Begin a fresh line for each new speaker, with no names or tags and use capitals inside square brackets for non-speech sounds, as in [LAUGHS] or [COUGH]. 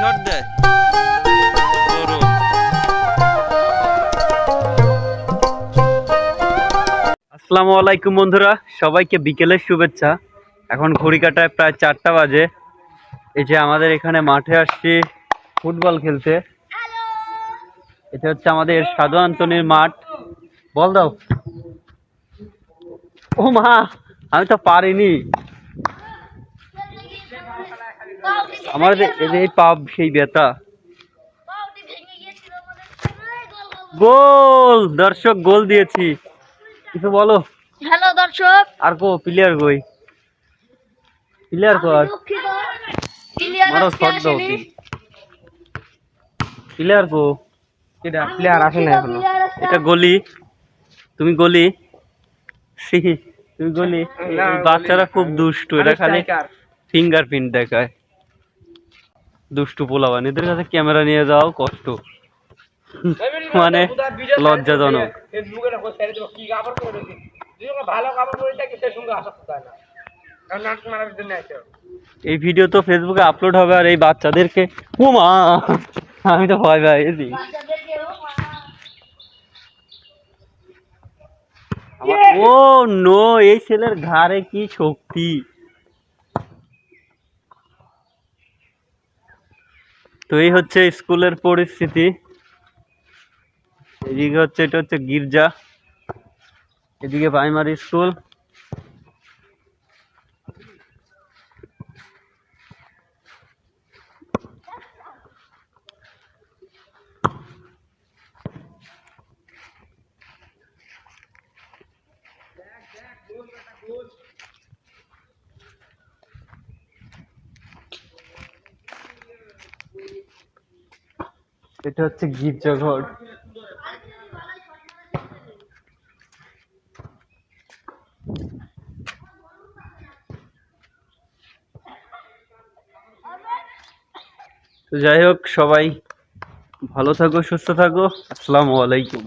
এই দেয় আসসালামু আলাইকুম বন্ধুরা, সবাইকে বিকেলের শুভেচ্ছা। এখন ঘড়ি কাটায় প্রায় চারটা বাজে। এই যে আমাদের এখানে মাঠে আসছি ফুটবল খেলতে। এটা হচ্ছে আমাদের সাধু আন্তনির মাঠ। বল দাও। ও মা, আমি তো পারিনি। আমার যে- এই যে এই পা সেই ব্যথা। গোল! দর্শক গোল দিয়েছি। কিছু বলো।
হ্যালো দর্শক।
আর কো প্লেয়ার কই? প্লেয়ার কর মারো শট দাও প্লেয়ার কো?
এটা প্লেয়ার আসে না এখনও।
এটা গলি তুমি গলি [LAUGHS] তুমি গলি বাচ্চারা খুব দুষ্টু এটা খালি ফিঙ্গারপ্রিন্ট দেখায়। দুষ্টু পোলাবান এদের কাছে ক্যামেরা নিয়ে যাওয়াও কষ্ট। মানে লজ্জাজনক। এই ভিডিও তো ফেসবুকে আপলোড হবে আর এই বাচ্চাদেরকে ও মা আমি তো ভয় পাইছি আমার- ও নো এই ছেলের ঘাড়ে কি শক্তি? তো এই হচ্ছে স্কুলের পরিস্থিতি। এদিকে হচ্ছে এটা হচ্ছে গির্জা। এদিকে প্রাইমারি স্কুল এটা হচ্ছে গির্জাঘর। যাই হোক সবাই ভালো থাকো সুস্থ থাকো। আসসালামু আলাইকুম।